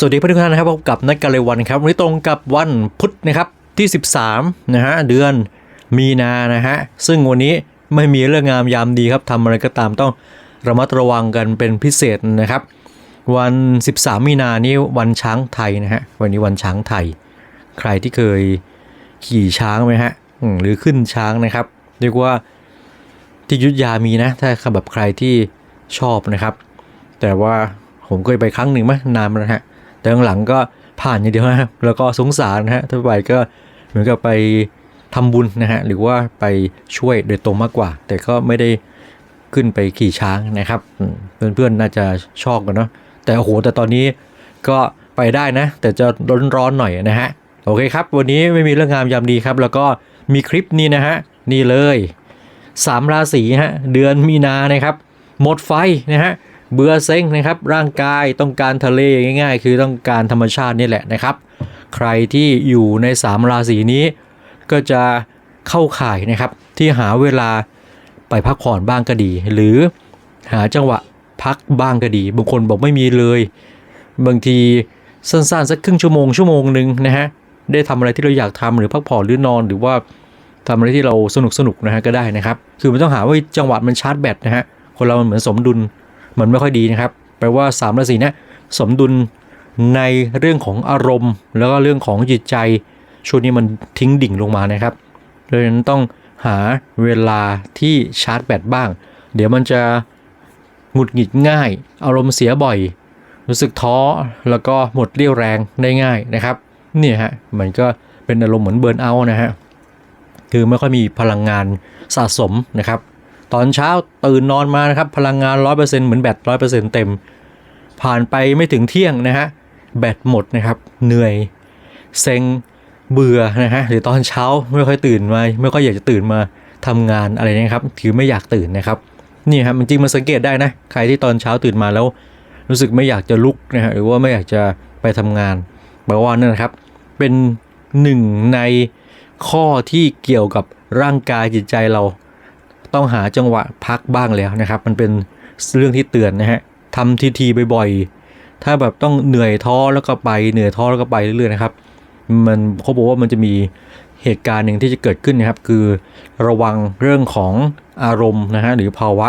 สวัสดีเพื่อนทุกท่านนะครับพบกับนัดกันเลวันครับวันนี้ตรงกับวันพุธนะครับที่ 13นะฮะเดือนมีนานะฮะซึ่งวันนี้ไม่มีเรื่องงามยามดีครับทำอะไรก็ตามต้องระมัดระวังกันเป็นพิเศษนะครับ วัน 13 มีนานี้วันช้างไทยนะฮะวันนี้วันช้างไทย ใครที่เคยขี่ช้างไหมฮะหรือขึ้นช้างนะครับ เรียกว่าที่ยุทธยามีนะถ้าแบบใครที่ชอบนะครับ แต่ว่าผมเคยไปครั้งหนึ่งไหมนานมาแล้วนะฮะ แต่หลังก็ผ่านอย่างเดียวนะครับแล้วก็สงสารนะฮะถ้าไปก็เหมือนกับไปทำบุญนะฮะหรือว่าไปช่วยโดยตรงมากกว่า แต่ก็ไม่ได้ขึ้นไปขี่ช้างนะครับเพื่อนๆน่าจะชอบกันเนาะแต่โอ้โหแต่ตอนนี้ก็ไปได้นะ แต่จะร้อนๆหน่อยนะฮะโอเคครับ วันนี้ไม่มีเรื่องงามยามดีครับ แล้วก็มีคลิปนี้นะฮะนี่เลยสามราศีฮะเดือนมีนานะครับ หมดไฟนะฮะ เบื่อเซ็งนะครับ ร่างกายต้องการทะเลง่าย ๆ คือต้องการธรรมชาตินี่แหละนะครับ ใครที่อยู่ในสามราศีนี้ ก็จะเข้าข่ายนะครับที่หาเวลาไปพักผ่อนบ้างก็ดี หรือหาจังหวะพักบ้างก็ดี บางคนบอกไม่มีเลย บางทีสั้นๆสักครึ่งชั่วโมงชั่วโมงหนึ่งนะฮะได้ทำอะไรที่เราอยากทำหรือพักผ่อนหรือนอนหรือว่าทำอะไรที่เราสนุกสนุกๆนะฮะก็ได้นะครับ คือมันต้องหาว่าจังหวะมันชาร์จแบตนะฮะคนเรามันเหมือนสมดุล มันไม่ค่อยดีนะครับ แปลว่า3ราศีนี้สมดุลในเรื่องของอารมณ์ แล้วก็เรื่องของจิตใจช่วงนี้มันทิ้งดิ่งลงมานะครับดังนั้นต้องหาเวลาที่ชาร์จแบตบ้าง เดี๋ยวมันจะหงุดหงิดง่าย อารมณ์เสียบ่อย รู้สึกท้อแล้วก็หมดเรี่ยวแรงได้ง่ายนะครับเนี่ยฮะมันก็เป็นอารมณ์เหมือนเบิร์นเอาท์นะฮะคือไม่ค่อยมีพลังงานสะสมนะครับ ตอนเช้าตื่นนอนมานะครับพลังงาน 100%เหมือนแบต100%เต็ม ผ่านไปไม่ถึงเที่ยงนะฮะแบตหมดนะครับเหนื่อยเซ็งเบื่อนะฮะหรือตอนเช้าไม่ค่อยตื่นมาไม่ค่อยอยากจะตื่นมาทำงานอะไรนะครับถือไม่อยากตื่นนะครับนี่ครับมันจริงมันสังเกตได้นะใครที่ตอนเช้าตื่นมาแล้ว รู้สึกไม่อยากจะลุกนะฮะหรือว่าไม่อยากจะไปทำงานแปลว่านั่นนะครับ เป็นหนึ่งในข้อที่เกี่ยวกับร่างกายจิตใจเรา ต้องหาจังหวะพักบ้างแล้วนะครับ มันเป็นเรื่องที่เตือนนะฮะทำทีทีบ่อยๆ ถ้าแบบต้องเหนื่อยท้อแล้วก็ไปเหนื่อยท้อแล้วก็ไปเรื่อยๆนะครับ มันเขาบอกว่ามันจะมีเหตุการณ์หนึ่งที่จะเกิดขึ้นนะครับ คือระวังเรื่องของอารมณ์นะฮะหรือภาวะ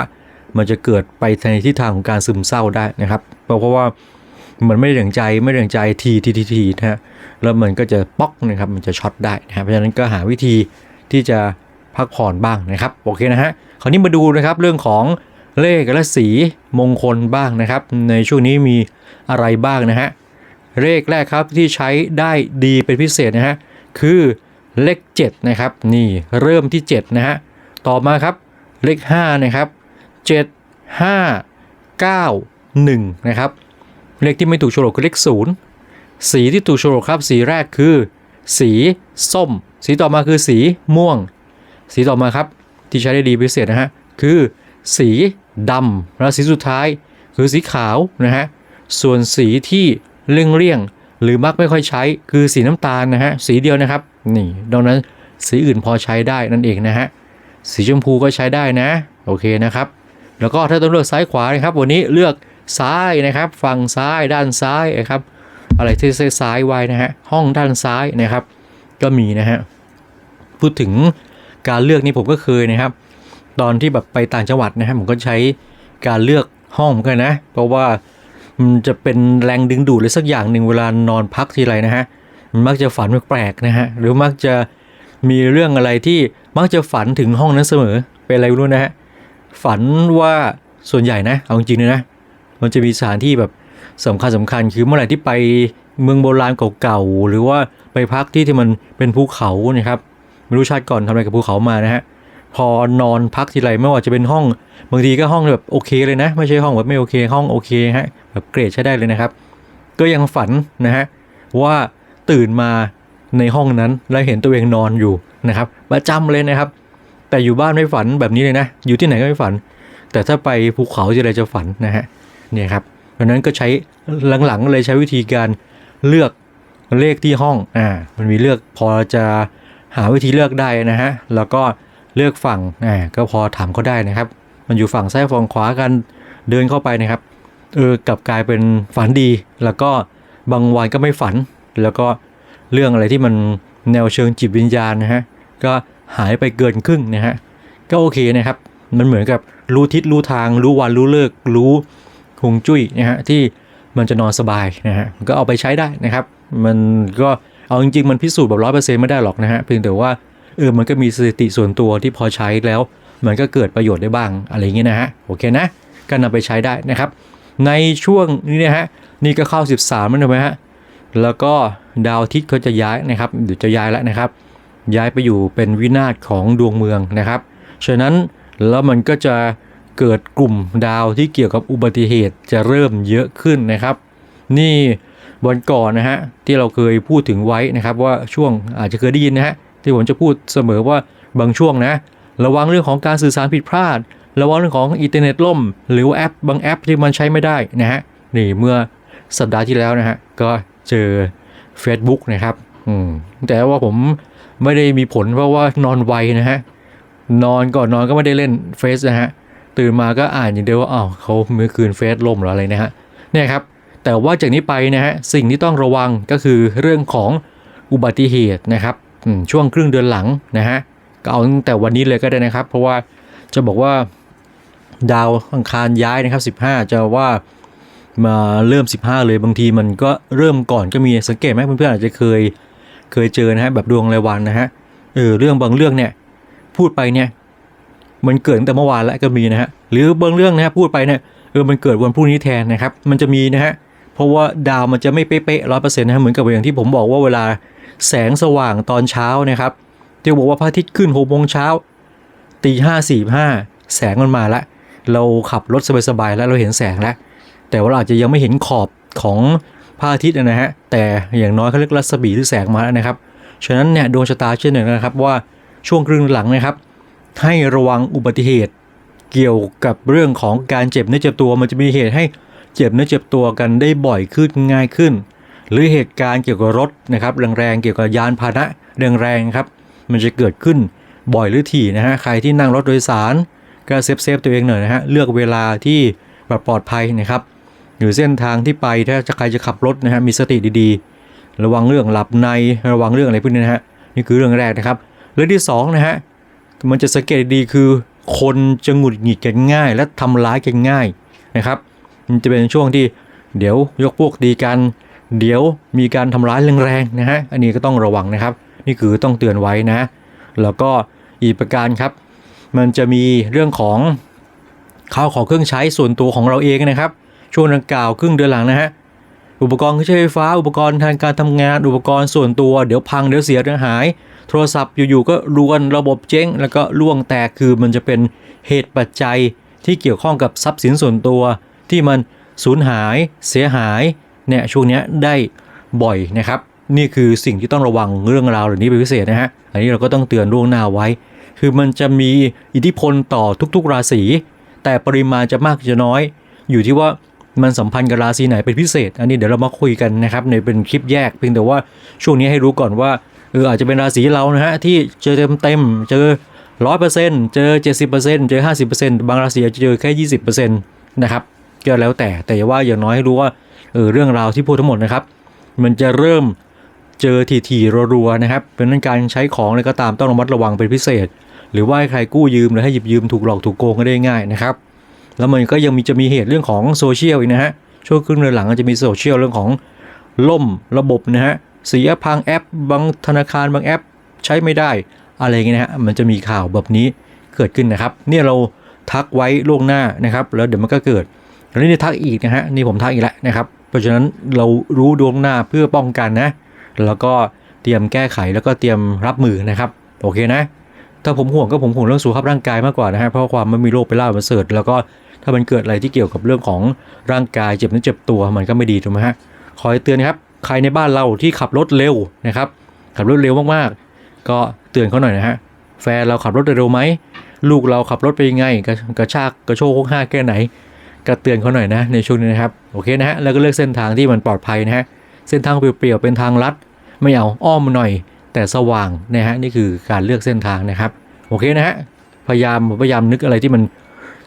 มันจะเกิดไปในทิศทางของการซึมเศร้าได้นะครับ เพราะว่ามันไม่ได้ดั่งใจไม่ได้ดั่งใจทีทีทีทีนะฮะแล้วมันก็จะป๊อกนะครับมันจะช็อตได้นะครับเพราะฉะนั้นก็หาวิธีที่จะ พักผ่อนบ้างนะครับโอเคนะฮะคราวนี้มาดูนะครับเรื่องของเลขและสีมงคลบ้างนะครับ ในช่วงนี้มีอะไรบ้างนะฮะเลขแรกครับที่ใช้ได้ดีเป็นพิเศษนะฮะคือเลข7นะครับนี่เริ่มที่7นะฮะต่อมาครับเลข5นะครับ7 5 9 1นะครับเลขที่ไม่ถูกโฉลกคือเลข0สีที่ถูกโฉลกครับสีแรกคือ สีส้ม สีต่อมาคือสีม่วง สีต่อมาครับที่ใช้ได้ดีพิเศษนะฮะคือสีดำและสีสุดท้ายคือสีขาวนะฮะส่วนสีที่เลี่ยงเลี่ยงหรือมักไม่ค่อยใช้คือสีน้ำตาลนะฮะสีเดียวนะครับนี่ดังนั้นสีอื่นพอใช้ได้นั่นเองนะฮะสีชมพูก็ใช้ได้นะโอเคนะครับ แล้วก็ถ้าต้องเลือกซ้ายขวานะครับ วันนี้เลือกซ้ายนะครับ ฝั่งซ้ายด้านซ้ายนะครับอะไรที่ซ้ายไว้นะฮะห้องด้านซ้ายนะครับ ก็มีนะฮะพูดถึง การเลือกนี่ผมก็เคยนะครับ ตอนที่แบบไปต่างจังหวัดนะฮะผมก็ใช้การเลือกห้องเหมือนกันนะ เพราะว่ามันจะเป็นแรงดึงดูดเลยสักอย่างหนึ่งเวลานอนพักทีไรนะฮะมันมักจะฝันแปลกๆนะฮะหรือมักจะมีเรื่องอะไรที่มักจะฝันถึงห้องนั้นเสมอเป็นอะไรไม่รู้นะฮะฝันว่าส่วนใหญ่นะเอาจริงๆเลยนะมันจะมีสถานที่แบบสำคัญสำคัญคือเมื่อไหร่ที่ไปเมืองโบราณเก่าๆหรือว่าไปพักที่ที่มันเป็นภูเขาเนี่ยครับ ไม่รู้ชาติก่อนทำอะไรกับภูเขามานะฮะพอนอนพักทีไรไม่ว่าจะเป็นห้องบางทีก็ห้องแบบโอเคเลยนะ ไม่ใช่ห้องแบบไม่โอเค ห้องโอเคฮะแบบเกรดใช้ได้เลยนะครับ ก็ยังฝันนะฮะว่าตื่นมาในห้องนั้นแล้วเห็นตัวเองนอนอยู่นะครับประจำเลยนะครับ แต่อยู่บ้านไม่ฝันแบบนี้เลยนะ อยู่ที่ไหนก็ไม่ฝัน แต่ถ้าไปภูเขาทีไรจะฝันนะฮะเนี่ยครับเพราะนั้นก็ใช้หลังๆเลยใช้วิธีการเลือกเลขที่ห้องอ่ามันมีเลือกพอจะ หาวิธีเลือกได้นะฮะ แล้วก็เลือกฝั่งอ่าก็พอถามเขาได้นะครับ มันอยู่ฝั่งซ้ายฝั่งขวากันเดินเข้าไปนะครับ เออกลับกลายเป็นฝันดี แล้วก็บางวันก็ไม่ฝัน แล้วก็เรื่องอะไรที่มันแนวเชิงจิตวิญญาณนะฮะ ก็หายไปเกินครึ่งนะฮะ ก็โอเคนะครับ มันเหมือนกับรู้ทิศรู้ทาง รู้วันรู้เลิก รู้หงจุ้ยนะฮะที่มันจะนอนสบายนะฮะ ก็เอาไปใช้ได้นะครับ มันก็ เอาจริงๆมันพิสูจน์แบบร้อยเปอร์เซ็นต์ไม่ได้หรอกนะฮะเพียงแต่ว่าเออมันก็มีสถิติส่วนตัวที่พอใช้แล้ว มันก็เกิดประโยชน์ได้บ้างอะไรอย่างเงี้ยนะฮะโอเคนะก็นำไปใช้ได้นะครับ ในช่วงนี้นะฮะนี่ก็เข้า 13แล้วใช่ไหมฮะแล้วก็ดาวอาทิตย์เขาจะย้ายนะครับเดี๋ยวจะย้ายแล้วนะครับ ย้ายไปอยู่เป็นวินาศของดวงเมืองนะครับฉะนั้นแล้วมันก็จะเกิดกลุ่มดาวที่เกี่ยวกับอุบัติเหตุจะเริ่มเยอะขึ้นนะครับ นี่ วันก่อนนะฮะที่เราเคยพูดถึงไว้นะครับ ว่าช่วงอาจจะเคยได้ยินนะฮะที่ผมจะพูดเสมอว่าบางช่วงนะระวังเรื่องของการสื่อสารผิดพลาด ระวังเรื่องของอินเทอร์เน็ตล่ม หรือว่าแอปบางแอปที่มันใช้ไม่ได้นะฮะนี่เมื่อสัปดาห์ที่แล้วนะฮะก็เจอ Facebook นะครับอืมแต่ว่าผมไม่ได้มีผลเพราะว่านอนไวนะฮะนอนก่อนนอนก็ไม่ได้เล่นเฟซนะฮะตื่นมาก็อ่านอย่างเดียวว่าอ้าวเขาเมื่อคืนเฟซล่มหรืออะไรนะฮะเนี่ยครับ แต่ว่าจากนี้ไปนะฮะสิ่งที่ต้องระวังก็คือเรื่องของอุบัติเหตุนะครับช่วงครึ่งเดือนหลังนะฮะก็เอาตั้งแต่วันนี้เลยก็ได้นะครับ เพราะว่าจะบอกว่าดาวอังคารย้ายนะครับ 15 จะว่ามาเริ่ม 15 เลยบางทีมันก็เริ่มก่อนก็มีสังเกตไหมเพื่อนๆอาจจะเคยเคยเจอนะฮะแบบดวงรายวันนะฮะเออเรื่องบางเรื่องเนี่ยพูดไปเนี่ยมันเกิดตั้งแต่เมื่อวานแล้วก็มีนะฮะหรือบางเรื่องนะฮะพูดไปเนี่ยเออมันเกิดวันพรุ่งนี้แทนนะครับ มันจะมีนะฮะ เพราะว่าดาวมันจะไม่เป๊ะร้อยเปอร์เซ็นต์นะฮะเหมือนกับอย่างที่ผมบอกว่าเวลาแสงสว่างตอนเช้านะครับที่บอกว่าพระอาทิตย์ขึ้นหกโมงเช้าตีห้าสี่ห้าแสงมันมาแล้วเราขับรถสบายๆแล้วเราเห็นแสงแล้ว แต่ว่าเราอาจจะยังไม่เห็นขอบของพระอาทิตย์นะฮะแต่อย่างน้อยเขาเรียกรัศมีหรือแสงมาแล้วนะครับฉะนั้นเนี่ยดวงชะตาเช่นเดียวกันนะครับว่าช่วงครึ่งหลังนะครับ ให้ระวังอุบัติเหตุ เกี่ยวกับเรื่องของการเจ็บเนื้อเจ็บตัวมันจะมีเหตุให้ เจ็บเนื้อเจ็บตัวกันได้บ่อยขึ้นง่ายขึ้น หรือเหตุการณ์เกี่ยวกับรถนะครับแรงๆเกี่ยวกับยานพาหนะแรงๆครับมันจะเกิดขึ้นบ่อยหรือถี่นะฮะใครที่นั่งรถโดยสารก็เซฟเซฟตัวเองหน่อยนะฮะเลือกเวลาที่แบบปลอดภัยนะครับหรือเส้นทางที่ไปถ้าจะใครจะขับรถนะฮะมีสติดีๆ ระวังเรื่องหลับในระวังเรื่องอะไรพวกนี้นะฮะนี่คือเรื่องแรกนะครับเรื่องที่สองนะฮะมันจะสังเกตดีคือคนจะหงุดหงิดกันง่าย และทำร้ายกันง่ายนะครับ มันจะเป็นช่วงที่เดี๋ยวยกพวกดีกัน เดี๋ยวมีการทำร้ายแรงๆนะฮะอันนี้ก็ต้องระวังนะครับ นี่คือต้องเตือนไว้นะ แล้วก็อีกประการครับ มันจะมีเรื่องของข้าวของเครื่องใช้ส่วนตัวของเราเองนะครับ ช่วงดังกล่าวครึ่งเดือนหลังนะฮะอุปกรณ์เครื่องใช้ไฟฟ้าอุปกรณ์ทางการทำงานอุปกรณ์ส่วนตัวเดี๋ยวพังเดี๋ยวเสียเดี๋ยวหาย โทรศัพท์อยู่ๆก็รวนระบบเจ๊ง แล้วก็ล่วงแตกคือมันจะเป็นเหตุปัจจัยที่เกี่ยวข้องกับทรัพย์สินส่วนตัว ที่มันสูญหายเสียหายเนี่ยช่วงนี้ได้บ่อยนะครับ นี่คือสิ่งที่ต้องระวังเรื่องราวเหล่านี้เป็นพิเศษนะฮะอันนี้เราก็ต้องเตือนล่วงหน้าไว้ คือมันจะมีอิทธิพลต่อทุกๆ ราศีแต่ปริมาณจะมากจะน้อย อยู่ที่ว่ามันสัมพันธ์กับราศีไหนเป็นพิเศษ อันนี้เดี๋ยวเรามาคุยกันนะครับในเป็นคลิปแยกเพียงแต่ว่าช่วงนี้ให้รู้ก่อนว่าเอออาจจะเป็นราศีเรานะฮะที่เจอเต็มเต็มเจอร้อยเปอร์เซ็นต์เจอเจ็ดสิบเปอร์เซ็นต์เจอห้าสิบเปอร์เซ็นต์บางราศีอาจจะเจอแค่ยี่สิบเปอร์เซ็นต์นะครับ ก็แล้วแต่แต่ว่าอย่างน้อยให้รู้ว่าเออเรื่องราวที่พูดทั้งหมดนะครับ มันจะเริ่มเจอทีๆรัวๆนะครับเป็นนั้นการใช้ของอะไรก็ตามต้องระมัดระวังเป็นพิเศษ หรือว่าให้ใครกู้ยืมหรือให้หยิบยืมถูกหลอกถูกโกงก็ได้ง่ายนะครับ แล้วมันก็ยังมีจะมีเหตุเรื่องของโซเชียลอีกนะฮะช่วงครึ่งเดือนหลังจะมีโซเชียลเรื่องของล่มระบบนะฮะเสียพังแอป บางธนาคารบางแอป ใช้ไม่ได้อะไรเงี้ยนะฮะมันจะมีข่าวแบบนี้เกิดขึ้นนะครับ เนี่ยเราทักไว้ล่วงหน้านะครับ แล้วเดี๋ยวมันก็เกิด แล้วนี่ทักอีกนะฮะนี่ผมทักอีกแล้วนะครับ เพราะฉะนั้นเรารู้ดวงหน้าเพื่อป้องกันนะ แล้วก็เตรียมแก้ไขแล้วก็เตรียมรับมือนะครับโอเคนะ ถ้าผมห่วงก็ผมห่วงเรื่องสุขภาพร่างกายมากกว่านะฮะเพราะความไม่มีโรคไปนล่ามาเสริฐแล้วก็ถ้ามันเกิดอะไรที่เกี่ยวกับเรื่องของร่างกายเจ็บนื้เจ็บตัวมันก็ไม่ดีถูกไหมฮะคอยเตือนนะครับใครในบ้านเราที่ขับรถเร็วนะครับ ขับรถเร็วมากๆ ก็เตือนเขาหน่อยนะฮะแฟนเราขับรถเร็วไหมลูกเราขับรถไปยังไงกระชากกระโชกโคกห้าแค่ไหน ก็เตือนเขาหน่อยนะในช่วงนี้นะครับโอเคนะฮะแล้วก็เลือกเส้นทางที่มันปลอดภัยนะฮะเส้นทางเปลี่ยวๆเป็นทางลัด ไม่เอาอ้อมหน่อย แต่สว่างนะฮะนี่คือการเลือกเส้นทางนะครับโอเคนะฮะพยายามพยายามนึกอะไรที่มัน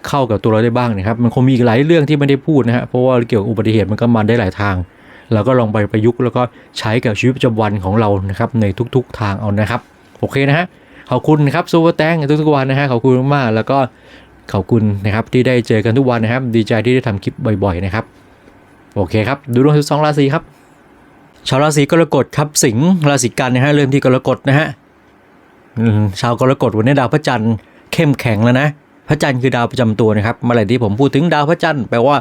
เข้ากับตัวเราได้บ้างนะครับ มันคงมีหลายเรื่องที่ไม่ได้พูดนะฮะเพราะว่าเกี่ยวกับอุบัติเหตุมันก็มาได้หลายทางเราก็ลองไปประยุกต์แล้วก็ใช้กับชีวิตประจำวันของเรานะครับในทุกๆทางเอานะครับ โอเคนะฮะขอบคุณครับซูเปอร์แตงทุกๆวันนะฮะขอบคุณมากแล้วก็ ขอบคุณนะครับที่ได้เจอกันทุกวันนะครับ ดีใจที่ได้ทำคลิปบ่อย ๆ นะครับ โอเคครับ ดูดวงสิบสองราศีครับชาวราศีกรกฎครับสิงห์ราศีกันนะฮะเริ่มที่กรกฎนะฮะอืมชาวกรกฎวันนี้ดาวพระจันทร์เข้มแข็งแล้วนะพระจันทร์คือดาวประจำตัวนะครับเมื่อไหร่ที่ผมพูดถึงดาวพระจันทร์แปลว่า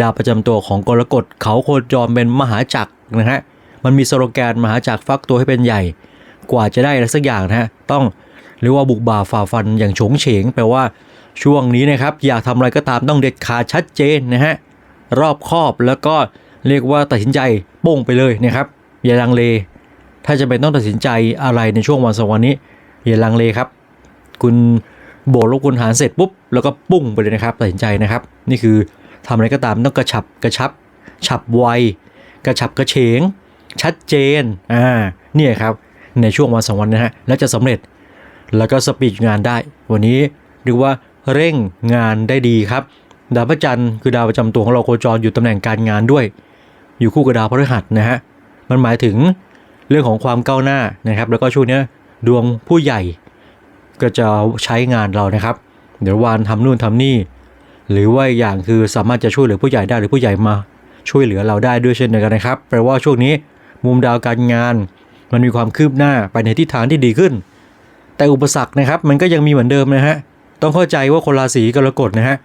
ดาวประจำตัวของกรกฎเขาโคจรเป็นมหาจักรนะฮะมันมีสโลแกนมหาจักรฟักตัวให้เป็นใหญ่ กว่าจะได้อะไรสักอย่างนะฮะต้องเรียกว่าบุกบ่าฝ่าฟันอย่างโฉงเฉงแปลว่า ช่วงนี้นะครับอยากทำอะไรก็ตามต้องเด็ดขาดชัดเจนนะฮะรอบคอบแล้วก็เรียกว่าตัดสินใจโป้งไปเลยนะครับอย่าลังเล ถ้าจะเป็นต้องตัดสินใจอะไรในช่วงวันสองวันนี้อย่าลังเลครับ คุณโบกลบคุณหารเสร็จปุ๊บแล้วก็ปุ้งไปเลยนะครับตัดสินใจนะครับ นี่คือทำอะไรก็ตามต้องกระฉับกระชับ ฉับไวกระฉับกระเฉง ชัดเจนอ่าเนี่ยครับในช่วงวันสองวันนะฮะแล้วจะสำเร็จแล้วก็สปีดงานได้ วันนี้เรียกว่า เร่งงานได้ดีครับ ดาวพระจันทร์คือดาวประจำตัวของเราโคจรอยู่ตำแหน่งการงานด้วย อยู่คู่กับดาวพฤหัสนะฮะมันหมายถึงเรื่องของความก้าวหน้านะครับ แล้วก็ช่วงนี้ดวงผู้ใหญ่ก็จะใช้งานเรานะครับ เดี๋ยววานทำนู่นทำนี่ หรือว่าอีกอย่างคือสามารถจะช่วยเหลือผู้ใหญ่ได้หรือผู้ใหญ่มา ช่วยเหลือเราได้ด้วยเช่นเดียวกันนะครับแปลว่าช่วงนี้มุมดาวการงาน มันมีความคืบหน้าไปในทิศทางที่ดีขึ้น แต่อุปสรรคนะครับ มันก็ยังมีเหมือนเดิมนะฮะ ต้องเข้าใจว่าคนราศีกรกฎนะฮะ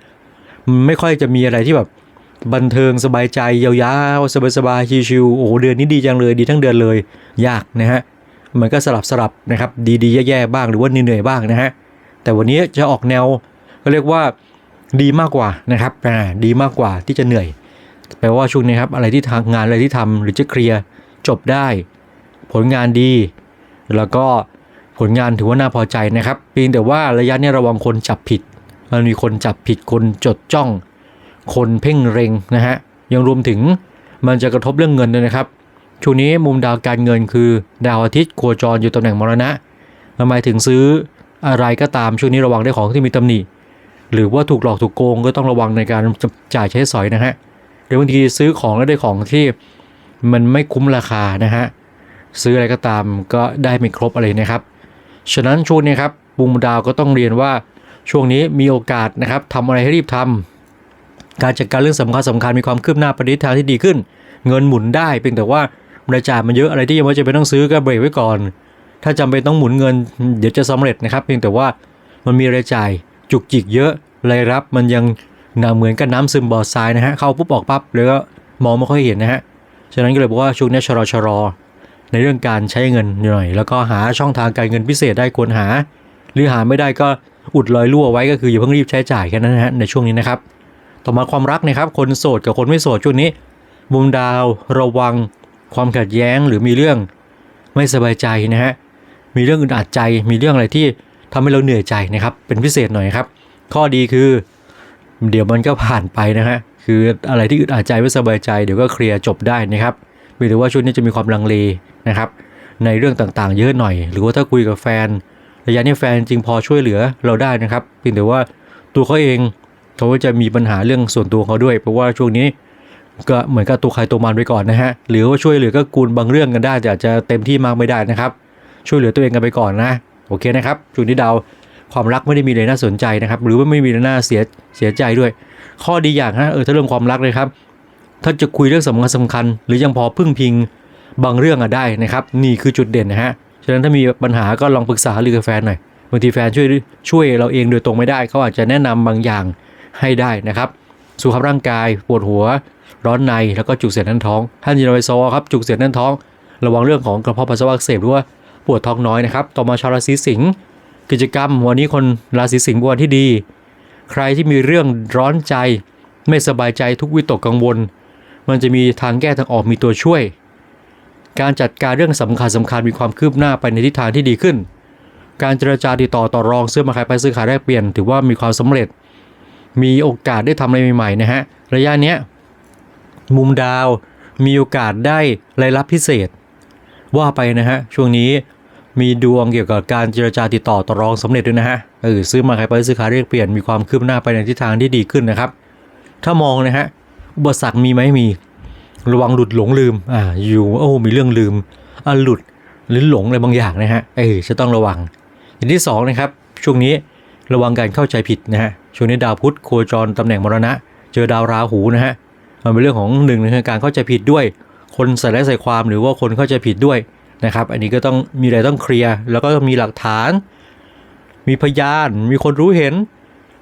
มันไม่ค่อยจะมีอะไรที่แบบบันเทิงสบายใจยาวๆสบายๆชิวๆโอ้โหเดือนนี้ดีจังเลยดีทั้งเดือนเลย ยากนะฮะมันก็สลับสลับนะครับ ดีๆแย่ๆบ้างหรือว่าเหนื่อยๆบ้างนะฮะแต่วันนี้จะออกแนวก็เรียกว่าดีมากกว่านะครับอ่าดีมากกว่าที่จะเหนื่อยแปลว่าช่วงนี้ครับอะไรที่ทางงานอะไรที่ทำหรือจะเคลียร์จบได้ ผลงานดี แล้วก็ ผลงานถือว่าน่าพอใจนะครับเพียงแต่ว่าระยะนี้ระวังคนจับผิด มันมีคนจับผิดคนจดจ้อง คนเพ่งเร็งนะฮะยังรวมถึงมันจะกระทบเรื่องเงินด้วยนะครับช่วงนี้มุมดาวการเงินคือ ดาวอาทิตย์โคจรอยู่ตำแหน่งมรณะมันหมายถึงซื้ออะไรก็ตามช่วงนี้ระวังได้ของที่มีตำหนิหรือว่าถูกหลอกถูกโกงก็ต้องระวังในการจ่ายใช้สอยนะฮะหรือบางทีซื้อของแล้วได้ของที่มันไม่คุ้มราคานะฮะซื้ออะไรก็ตามก็ได้ไม่ครบอะไรนะครับ ฉะนั้นช่วงนี้ครับบุมดาวก็ต้องเรียนว่าช่วงนี้มีโอกาสนะครับทำอะไรให้รีบทำการจัดการเรื่องสำคัญสำคัญมีความคืบหน้าปในทิศทางที่ดีขึ้น เงินหมุนได้เพียงแต่ว่ารายจ่ายมันเยอะอะไรที่ยังไม่จำเป็นต้องซื้อก็เบรกไว้ก่อน ถ้าจำเป็นต้องหมุนเงิน เดี๋ยวจะสำเร็จนะครับ เพียงแต่ว่ามันมีรายจ่ายจุกจิกเยอะรายรับมันยังหนาเหมือนกับน้ำซึมบ่อทรายนะฮะเข้าปุ๊บออกปั๊บแล้วก็มองไม่ค่อยเห็นนะฮะฉะนั้นก็เลยบอกว่าช่วงนี้ชะลอชะลอ ในเรื่องการใช้เงินหน่อย แล้วก็หาช่องทางการเงินพิเศษได้ควรหา หรือหาไม่ได้ก็อุดรอยรั่วไว้ก็คืออย่าเพิ่งรีบใช้จ่ายแค่นั้นนะฮะในช่วงนี้นะครับ ต่อมาความรักนะครับ คนโสดกับคนไม่โสดช่วงนี้มุมดาวระวัง ความขัดแย้งหรือมีเรื่องไม่สบายใจนะฮะมีเรื่องอึดอัดใจ มีเรื่องอะไรที่ทำให้เราเหนื่อยใจนะครับ เป็นพิเศษหน่อยครับ ข้อดีคือ เดี๋ยวมันก็ผ่านไปนะฮะคืออะไรที่อึดอัดใจไม่สบายใจเดี๋ยวก็เคลียร์จบได้นะครับหรือว่าช่วงนี้จะมีความลังเล นะครับ ในเรื่องต่างๆ เยอะหน่อย หรือว่าถ้าคุยกับแฟน ระยะนี้แฟนจริงพอช่วยเหลือเราได้นะครับเพียงแต่ว่าตัวเขาเองเขาจะมีปัญหาเรื่องส่วนตัวเขาด้วย เพราะว่าช่วงนี้ก็เหมือนกับตัวใครตัวมันไปก่อนนะฮะหรือว่าช่วยเหลือก็กูลบางเรื่องกันได้แต่จจะเต็มที่มากไม่ได้นะครับ ช่วยเหลือตัวเองกันไปก่อนนะโอเคนะครับช่วงนี้ดาวความรักไม่ได้มีเลยน่าสนใจนะครับ หรือว่าไม่มีน่าเสียเสียใจด้วย ข้อดีอย่างฮะเออถ้าเรื่องความรักเลยครับ ถ้าจะคุยเรื่องสำคัญสำคัญ หรือยังพอพึ่งพิง บางเรื่องอะได้นะครับนี่คือจุดเด่นนะฮะฉะนั้นถ้ามีปัญหาก็ลองปรึกษาหรือกับแฟนหน่อยบางทีแฟนช่วยช่วยเราเองโดยตรงไม่ได้เขาอาจจะแนะนำบางอย่างให้ได้นะครับสุขภาพร่างกายปวดหัว ร้อนในแล้วก็จุกเสียดแน่นท้องท่านยีนไวซอครับจุกเสียดแน่นท้อง ระวังเรื่องของกระเพาะปัสสาวะอักเสบหรือว่าปวดท้องน้อยนะครับต่อมาชาวราศีสิงห์กิจกรรม วันนี้คนราศีสิงห์วันที่ดี ใครที่มีเรื่องร้อนใจ ไม่สบายใจทุกวิตกกังวล มันจะมีทางแก้ทางออกมีตัวช่วย การจัดการเรื่องสำคัญสำคัญมีความคืบหน้าไปในทิศทางที่ดีขึ้น การเจรจาติดต่อต่อรองซื้อมาขายไปซื้อขายแลกเปลี่ยน ถือว่ามีความสำเร็จ มีโอกาสได้ทำอะไรใหม่ๆนะฮะระยะเนี้ยมุมดาวมีโอกาสได้รายรับพิเศษ ว่าไปนะฮะช่วงนี้มีดวงเกี่ยวกับการเจรจาติดต่อต่อรองสำเร็จด้วยนะฮะเออซื้อมาขายไปซื้อขายเรียกเปลี่ยนมีความคืบหน้าไปในทิศทางที่ดีขึ้นนะครับ ถ้ามองนะฮะอุปสรรคมีไหมมี ระวังหลุดหลงลืม อ่า อยู่ โอ้ มีเรื่องลืม อ่าหลุดหรือหลงอะไรบางอย่างนะฮะ เออ จะต้องระวัง อย่างที่สองนะครับ ช่วงนี้ระวังการเข้าใจผิดนะฮะ ช่วงนี้ดาวพุธโคจรตำแหน่งมรณะ เจอดาวราหูนะฮะ มันเป็นเรื่องของหนึ่งในการเข้าใจผิดด้วย คนใส่ร้ายใส่ความหรือว่าคนเข้าใจผิดด้วยนะครับ อันนี้ก็ต้องมีอะไรต้องเคลียร์ แล้วก็มีหลักฐาน มีพยาน มีคนรู้เห็น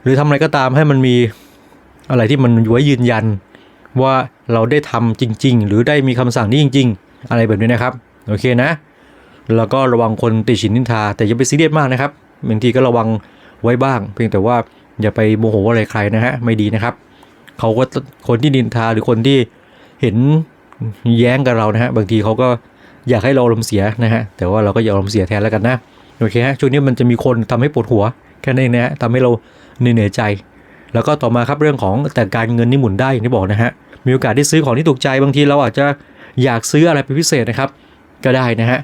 หรือทำอะไรก็ตามให้มันมีอะไรที่มันไว้ยืนยันว่า เราได้ทำจริง ๆ หรือได้มีคำสั่งนี้จริง ๆ อะไรแบบนี้นะครับ โอเคนะ แล้วก็ระวังคนติฉินนินทา แต่อย่าไปซีเรียสมากนะครับบางทีก็ระวังไว้บ้าง เพียงแต่ว่าอย่าไปโมโหอะไรใครนะฮะไม่ดีนะครับเขาก็คนที่นินทาหรือคนที่เห็นแย้งกับเรานะฮะบางทีเขาก็อยากให้เราอารมเสียนะฮะแต่ว่าเราก็อย่าอารมเสียแทนแล้วกันนะโอเคฮะช่วงนี้มันจะมีคนทำให้ปวดหัวแค่นั้นเองนะฮะทำให้เราเหนื่อยใจ แล้วก็ต่อมาครับเรื่องของแต่การเงินนี่หมุนได้อย่างที่บอกนะฮะ มีโอกาสที่ซื้อของที่ถูกใจบางทีเราอาจจะอยากซื้ออะไรเป็นพิเศษนะครับ ก็ได้นะฮะ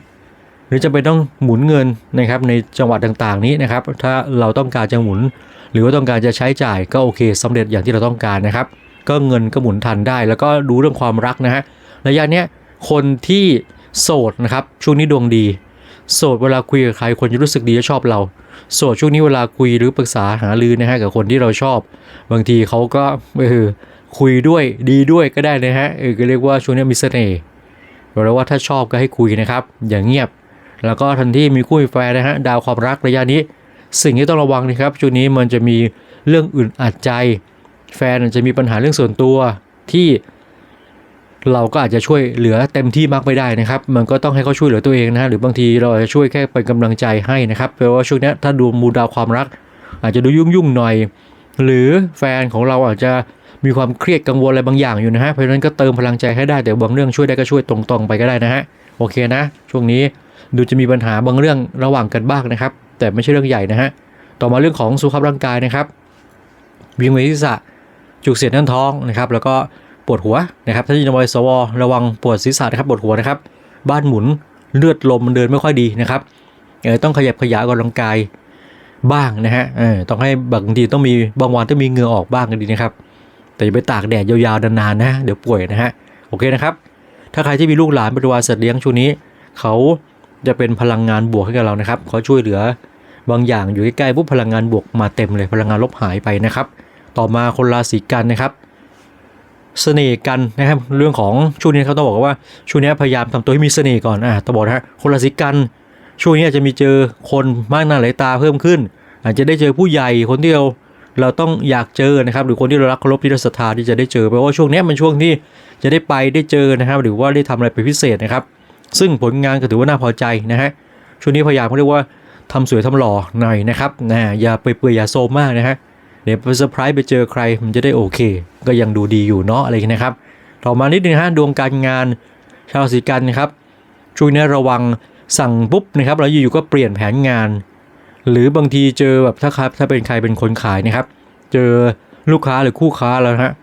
หรือจะไปต้องหมุนเงินนะครับในจังหวัดต่างๆนี้นะครับ ถ้าเราต้องการจะหมุน หรือว่าต้องการจะใช้จ่ายก็โอเคสำเร็จอย่างที่เราต้องการนะครับ ก็เงินก็หมุนทันได้ แล้วก็ดูเรื่องความรักนะฮะระยะเนี้ยคนที่โสดนะครับช่วงนี้ดวงดี โสดเวลาคุยกับใครคนจะรู้สึกดีและชอบเรา โสดช่วงนี้เวลาคุยหรือปรึกษาหารือนะฮะกับคนที่เราชอบ บางทีเขาก็เออ คุยด้วยดีด้วยก็ได้นะฮะเออก็เรียกว่าช่วงนี้มีเสน่ห์บอกแล้วว่าถ้าชอบก็ให้คุยนะครับ อย่างเงียบ แล้วก็ทันทีมีคู่มีแฟนนะฮะดาวความรักระยะนี้ สิ่งที่ต้องระวังนะครับช่วงนี้มันจะมีเรื่องอื่นอัดใจ แฟนอาจจะมีปัญหาเรื่องส่วนตัวที่เราก็อาจจะช่วยเหลือเต็มที่มากไม่ได้นะครับ มันก็ต้องให้เขาช่วยเหลือตัวเองนะฮะหรือบางทีเราอาจจะช่วยแค่เป็นกำลังใจให้นะครับแปลว่าช่วงนี้ถ้าดูมูดาวความรัก อาจจะดูยุ่งยุ่งหน่อย หรือแฟนของเราอาจจะ มีความเครียดกังวลอะไรบางอย่างอยู่นะฮะเพราะฉะนั้นก็เติมพลังใจให้ได้แต่บางเรื่องช่วยได้ก็ช่วยตรงๆไปก็ได้นะฮะโอเคนะ ช่วงนี้ดูจะมีปัญหาบางเรื่องระหว่างกันบ้างนะครับ แต่ไม่ใช่เรื่องใหญ่นะฮะต่อมาเรื่องของสุขภาพร่างกายนะครับวิงเวียนศีรษะจุกเสียดแน่นท้องนะครับ แล้วก็ปวดหัวนะครับถ้าอยู่ในวัยสวระวังปวดศีรษะนะครับปวดหัวนะครับ บ้านหมุนเลือดลมมันเดินไม่ค่อยดีนะครับต้องขยับขยายออกกำลังกายบ้างนะฮะต้องให้บางทีต้องมีบางวันต้องมีเหงื่อออกบ้างก็ดีนะครับ แต่อย่าไปตากแดดยาวๆนานๆนะ เดี๋ยวป่วยนะฮะ โอเคนะครับ ถ้าใครที่มีลูกหลานเป็นวารสัตว์เลี้ยงช่วงนี้ เขาจะเป็นพลังงานบวกให้กับเรานะครับเขาช่วยเหลือบางอย่างอยู่ใกล้ๆปุ๊บพลังงานบวกมาเต็มเลยพลังงานลบหายไปนะครับ ต่อมาคนราศีกันนะครับเสน่ห์กันนะครับเรื่องของช่วงนี้เขาต้องบอกว่าช่วงนี้พยายามทำตัวให้มีเสน่ห์ก่อนอะต้องบอกนะฮะคนราศีกันช่วงนี้อาจจะมีเจอคนมากหน้าหลายตาเพิ่มขึ้น อาจจะได้เจอผู้ใหญ่คนที่เรา เราต้องอยากเจอนะครับ หรือคนที่เรารักเคารพที่เราศรัทธาที่จะได้เจอเพราะว่าช่วงนี้มันช่วงที่จะได้ไปได้เจอนะครับ หรือว่าได้ทำอะไรเป็นพิเศษนะครับ ซึ่งผลงานก็ถือว่าน่าพอใจนะฮะช่วงนี้พยายามเขาเรียกว่าทำสวยทำหล่อหน่อยนะครับนะอย่าไปเปื่อยอย่าโซมมากนะฮะเดี๋ยวไปเซอร์ไพรส์ไปเจอใครมันจะได้โอเค ก็ยังดูดีอยู่เนาะอะไรอย่างนี้นะครับ ต่อมานิดนึงฮะดวงการงานชาวราศีกันนะครับช่วงนี้ระวังสั่งปุ๊บนะครับแล้วอยู่ๆก็เปลี่ยนแผนงาน หรือบางทีเจอแบบถ้าครับถ้าเป็นใครเป็นคนขายนะครับ เจอลูกค้าหรือคู่ค้าแล้วนะฮะ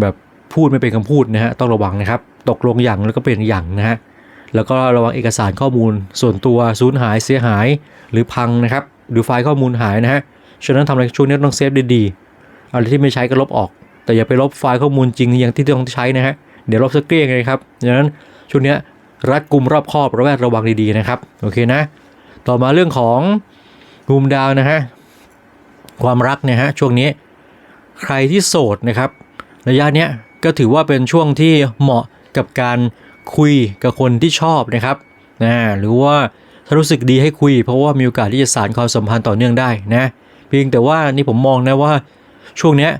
แบบพูดไม่เป็นคำพูดนะฮะต้องระวังนะครับ ตกลงอย่างแล้วก็เป็นอย่างนะฮะแล้วก็ระวังเอกสารข้อมูล ส่วนตัวสูญหายเสียหายหรือพังนะครับ หรือไฟล์ข้อมูลหายนะฮะฉะนั้นทำอะไรช่วงนี้ต้องเซฟดีๆอะไรที่ไม่ใช้ก็ลบออก แต่อย่าไปลบไฟล์ข้อมูลจริงอย่างที่ต้องใช้นะฮะเดี๋ยวลบสกเกลี้ยงเลยครับดังนั้นช่วงนี้รัดกุมรอบคอบระแวดระวังดีๆนะครับโอเคนะ ต่อมาเรื่องของ มุมดาวนะฮะความรักเนี่ยฮะช่วงนี้ใครที่โสดนะครับ ระยะเนี้ยก็ถือว่าเป็นช่วงที่เหมาะกับการคุยกับคนที่ชอบนะครับนะหรือว่าถ้ารู้สึกดีให้คุย เพราะว่ามีโอกาสที่จะสานความสัมพันธ์ต่อเนื่องได้นะเพียงแต่ว่านี่ผมมองนะว่าช่วงเนี้ย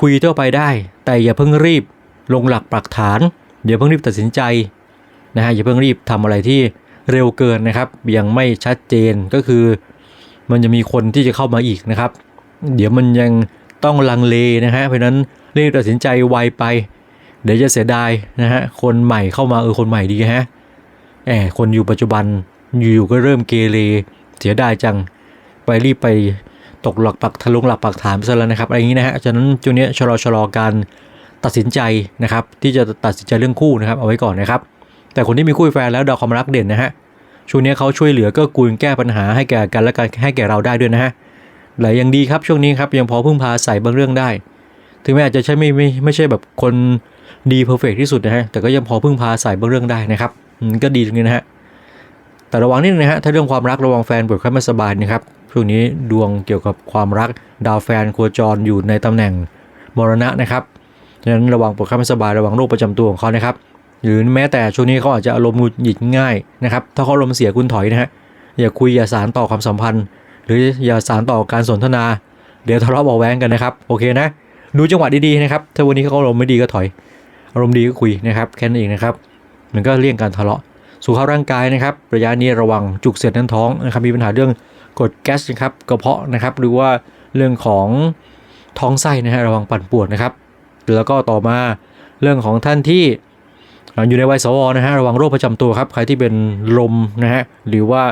คุยทั่วไปได้ แต่อย่าเพิ่งรีบลงหลักปักฐานอย่าเพิ่งรีบตัดสินใจนะฮะอย่าเพิ่งรีบทำอะไรที่เร็วเกินนะครับ ยังไม่ชัดเจนก็คือ มันจะมีคนที่จะเข้ามาอีกนะครับ เดี๋ยวมันยังต้องลังเลนะฮะเพราะนั้นรีบตัดสินใจไวไป เดี๋ยวจะเสียดายนะฮะคนใหม่เข้ามาเออคนใหม่ดีฮะแอบคนอยู่ปัจจุบันอยู่ๆก็เริ่มเกเรเสียดายจังไปรีบไปตกหลักปักทะลุหลักปักฐานไปซะแล้วนะครับอะไรอย่างนี้นะฮะฉะนั้นช่วงนี้ชะลอชะลอการตัดสินใจนะครับ ที่จะตัดสินใจเรื่องคู่นะครับ เอาไว้ก่อนนะครับ แต่คนที่มีคู่แฟนแล้วดาวความรักเด่นนะฮะ ช่วงนี้เขาช่วยเหลือก็กูลแก้ปัญหาให้แก่กันและกันให้แก่เราได้ด้วยนะฮะหลายอย่างดีครับช่วงนี้ครับยังพอพึ่งพาใส่บางเรื่องได้ ถึงแม้อาจจะใช่ไม่ไม่ไม่ใช่แบบคนดีเพอร์เฟกที่สุดนะฮะแต่ก็ยังพอพึ่งพาใส่บางเรื่องได้นะครับอืมก็ดีตรงนี้นะฮะแต่ระวังนิดนึงนะฮะถ้าเรื่องความรักระวังแฟนป่วยไข้ไม่สบายนะครับช่วงนี้ดวงเกี่ยวกับความรักดาวแฟนโคจรอยู่ในตำแหน่งมรณะนะครับฉะนั้นระวังป่วยไข้ไม่สบายระวังโรคประจำตัวของเขานะครับ หรือแม้แต่ช่วงนี้เขาอาจจะอารมณ์หงุดหงิดง่ายนะครับ ถ้าเขาอารมณ์เสียคุณถอยนะฮะ อย่าคุยอย่าสารต่อความสัมพันธ์ หรืออย่าสารต่อการสนทนา เดี๋ยวทะเลาะเบาแวงกันนะครับ โอเคนะ ดูจังหวะดีๆนะครับ ถ้าวันนี้เขาอารมณ์ไม่ดีก็ถอย อารมณ์ดีก็คุยนะครับแค่นั้นเองนะครับ มันก็เลี่ยงการทะเลาะ สุขภาพร่างกายนะครับ ระยะนี้ระวังจุกเสียดแน่นท้องนะครับ มีปัญหาเรื่องกดแก๊สนะครับ กระเพาะนะครับ หรือว่าเรื่องของท้องไส้นะฮะ ระวังปั่นปวนนะครับ แล้วก็ต่อมาเรื่องของท่านที่ อ่าอยู่ในวัยสวนะฮะระวังโรคประจำตัวครับ ใครที่เป็นลมนะฮะหรือว่า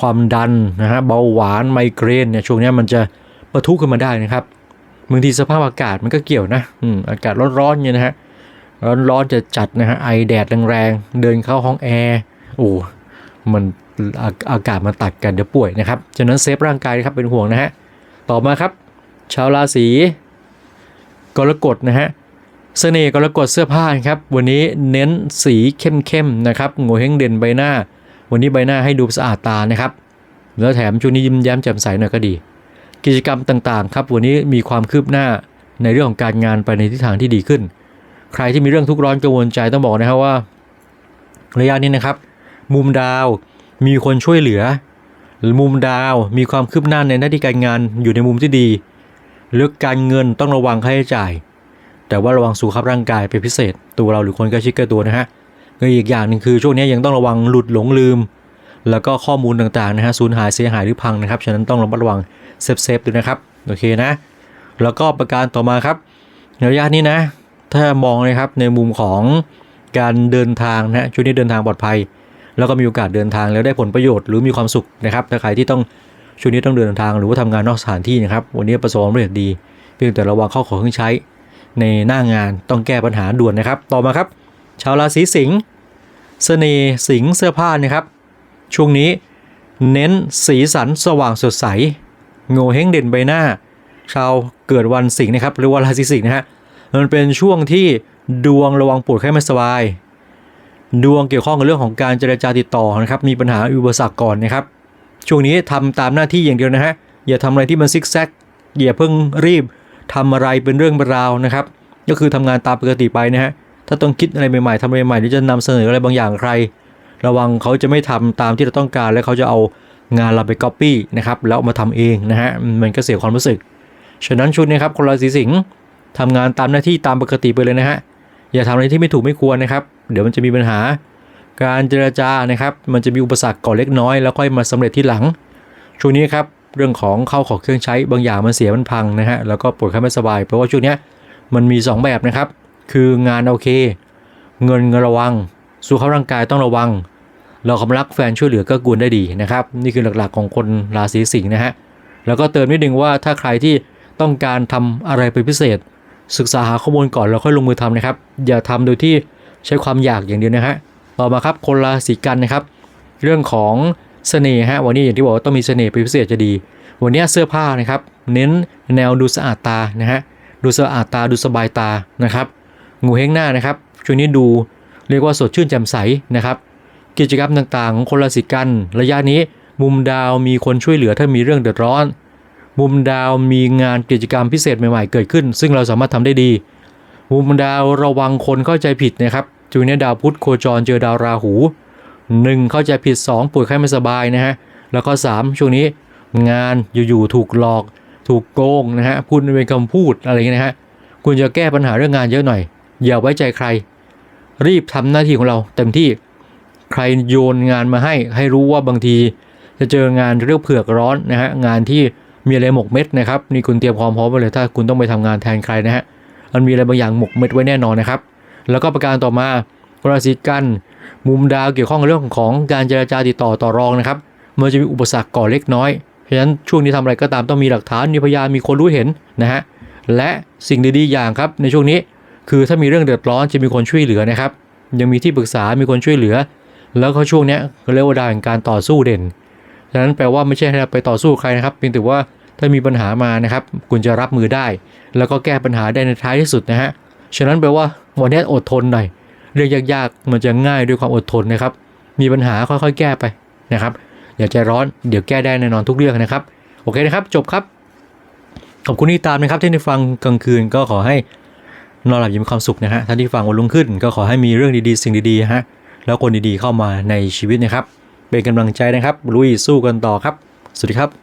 ความดันนะฮะเบาหวานไมเกรนเนี่ยช่วงนี้มันจะประทุขึ้นมาได้นะครับบางทีสภาพอากาศมันก็เกี่ยวนะอืมอากาศร้อนๆเนี่ยนะฮะร้อนๆจะจัดนะฮะไอแดดแรงๆเดินเข้าห้องแอร์โอ้มันอาอากาศมันตัดกันเดี๋ยวป่วยนะครับฉะนั้นเซฟร่างกายครับเป็นห่วงนะฮะต่อมาครับ ชาวราศีกรกฎนะฮะ เสน่ห์กรกฎเสื้อผ้าครับ วันนี้เน้นสีเข้มๆนะครับโงเฮงเด่นใบหน้า วันนี้ใบหน้าให้ดูสะอาดตานะครับ แล้วแถมช่วงนี้ยิ้มแย้มแจ่มใสหน่อยก็ดี กิจกรรมต่างๆครับ วันนี้มีความคืบหน้าในเรื่องของการงานไปในทิศทางที่ดีขึ้น ใครที่มีเรื่องทุกข์ร้อนกังวลใจต้องบอกนะครับว่า ระยะนี้นะครับ มุมดาวมีคนช่วยเหลือหรือมุมดาวมีความคืบหน้าในหน้าที่การงานอยู่ในมุมที่ดีเรื่องการเงินต้องระวังค่าใช้จ่าย แต่ว่าระวังสุขภาพร่างกายเป็นพิเศษ ตัวเราหรือคนใกล้ชิดใกับตัวนะฮะก็อีกอย่างหนึ่งคือช่วงนี้ยังต้องระวังหลุดหลงลืม แล้วก็ข้อมูลต่างๆนะฮะสูญหายเสียหายหรือพังนะครับฉะนั้นต้องระมัดระวังเซฟเซฟๆด้วยนะครับโอเคนะ แล้วก็ประการต่อมาครับในระยะนี้นะ ถ้ามองนะครับในมุมของการเดินทางนะฮะช่วงนี้เดินทางปลอดภัย แล้วก็มีโอกาสเดินทางแล้วได้ผลประโยชน์หรือมีความสุขนะครับถ้าใครที่ต้องช่วงนี้ต้องเดินทางหรือว่าทำงานนอกสถานที่นะครับ วันนี้ประสบความสำเร็จดี เพียงแต่ระวังข้าของเครื่องใช้ ในหน้างานต้องแก้ปัญหาด่วนนะครับ ต่อมาครับ ชาวราศีสิงห์เสน่ห์สิงเสื้อผ้านะครับ ช่วงนี้เน้นสีสันสว่างสดใส โงเฮงเด่นใบหน้า ชาวเกิดวันสิงห์นะครับ หรือว่าราศีสิงห์นะฮะมันเป็นช่วงที่ดวงระวังปวดไข้ไม่สบาย ดวงเกี่ยวข้องกับเรื่องของการเจรจาติดต่อนะครับ มีปัญหาอุปสรรคก่อนนะครับ ช่วงนี้ทำตามหน้าที่อย่างเดียวนะฮะอย่าทำอะไรที่มันซิกแซกอย่าเพิ่งรีบ ทำอะไรเป็นเรื่องราวนะครับ ก็คือทำงานตามปกติไปนะฮะถ้าต้องคิดอะไรใหม่ๆทำอะไรใหม่ๆหรือจะนำเสนออะไรบางอย่างใคร ระวังเขาจะไม่ทำตามที่เราต้องการ และเขาจะเอางานเราไปก๊อปปี้นะครับแล้วมาทำเองนะฮะมันก็เสียความรู้สึกฉะนั้นชุดนี้ครับคนราศีสิงห์ทำงานตามหน้าที่ตามปกติไปเลยนะฮะอย่าทำอะไรที่ไม่ถูกไม่ควรนะครับ เดี๋ยวมันจะมีปัญหา การเจรจานะครับ มันจะมีอุปสรรคก่อนเล็กน้อย แล้วค่อยมาสำเร็จที่หลังช่วงนี้ครับ เรื่องของเข้าของเครื่องใช้บางอย่างมันเสียมันพังนะฮะแล้วก็ปวดไข้ไม่สบาย เพราะว่าช่วงนี้มันมี 2 แบบนะครับ คืองานโอเคเงินเงินระวัง สุขภาพร่างกายต้องระวัง เราความรักแฟนช่วยเหลือก็กวนได้ดีนะครับ นี่คือหลักๆของคนราศีสิงห์นะฮะแล้วก็เติมนิดนึงว่าถ้าใครที่ต้องการทำอะไรเป็นพิเศษ ศึกษาหาข้อมูลก่อนแล้วค่อยลงมือทำนะครับ อย่าทำโดยที่ใช้ความอยากอย่างเดียวนะฮะต่อมาครับคนราศีกันนะครับ เรื่องของ เสน่ห์ฮะวันนี้อย่างที่บอกว่าต้องมีเสน่ห์เป็นพิเศษจะดี วันนี้เสื้อผ้านะครับ เน้นแนวดูสะอาดตานะฮะดูสะอาดตาดูสบายตานะครับงูเฮงหน้านะครับช่วงนี้ดูเรียกว่าสดชื่นแจ่มใสนะครับ กิจกรรมต่างๆของคนราศีกัน ระยะนี้มุมดาวมีคนช่วยเหลือถ้ามีเรื่องเดือดร้อน มุมดาวมีงานกิจกรรมพิเศษใหม่ๆเกิดขึ้น ซึ่งเราสามารถทำได้ดี มุมดาวระวังคนเข้าใจผิดนะครับช่วงนี้ดาวพุธโคจรเจอดาวราหู 1เข้าใจผิด 2 ป่วยไข้ไม่สบายนะฮะ แล้วก็3ช่วงนี้งานอยู่ๆถูกหลอก ถูกโกงนะฮะพูดเป็นคำพูดอะไรอย่างเงี้ยนะฮะคุณจะแก้ปัญหาเรื่องงานเยอะหน่อย อย่าไว้ใจใคร รีบทำหน้าที่ของเราเต็มที่ใครโยนงานมาให้ ให้รู้ว่าบางทีจะเจองานเรียกเผือกร้อนนะฮะงานที่มีอะไรหมกเม็ดนะครับนี่คุณเตรียมความพร้อมไว้เลยถ้าคุณต้องไปทำงานแทนใครนะฮะมันมีอะไรบางอย่างหมกเม็ดไว้แน่นอนนะครับ แล้วก็ประการต่อมา ราศีกันมุมดาวเกี่ยวข้องกับเรื่องของการเจรจาติดต่อต่อรองนะครับมันจะมีอุปสรรคก่อเล็กน้อยเพราะฉะนั้นช่วงนี้ทำอะไรก็ตามต้องมีหลักฐานมีพยานมีคนรู้เห็นนะฮะและสิ่งดีๆอย่างครับในช่วงนี้คือถ้ามีเรื่องเดือดร้อนจะมีคนช่วยเหลือนะครับ ยังมีที่ปรึกษามีคนช่วยเหลือ แล้วก็ช่วงนี้เขาเรียกว่าดาวแห่งการต่อสู้เด่นฉะนั้นแปลว่าไม่ใช่ให้เราไปต่อสู้ใครนะครับเพียงแต่ว่าถ้ามีปัญหามานะครับคุณจะรับมือได้ แล้วก็แก้ปัญหาได้ในท้ายที่สุดนะฮะฉะนั้นแปลว่าวันนี้อดทนหน่อย เรื่องยากๆ มันจะง่ายด้วยความอดทนนะครับ มีปัญหาค่อยๆ แก้ไปนะครับ อย่าใจร้อนเดี๋ยวแก้ได้แน่นอนทุกเรื่องนะครับ โอเคนะครับ จบครับ ขอบคุณที่ตามนะครับ ที่ได้ฟังกลางคืนก็ขอให้นอนหลับอยิ้มความสุขนะฮะท่านที่ฟังวันรุ่งขึ้น ก็ขอให้มีเรื่องดีๆ สิ่งดีๆฮะแล้วคนดีๆเข้ามาในชีวิตนะครับ เป็นกำลังใจนะครับลุยสู้กันต่อครับ สวัสดีครับ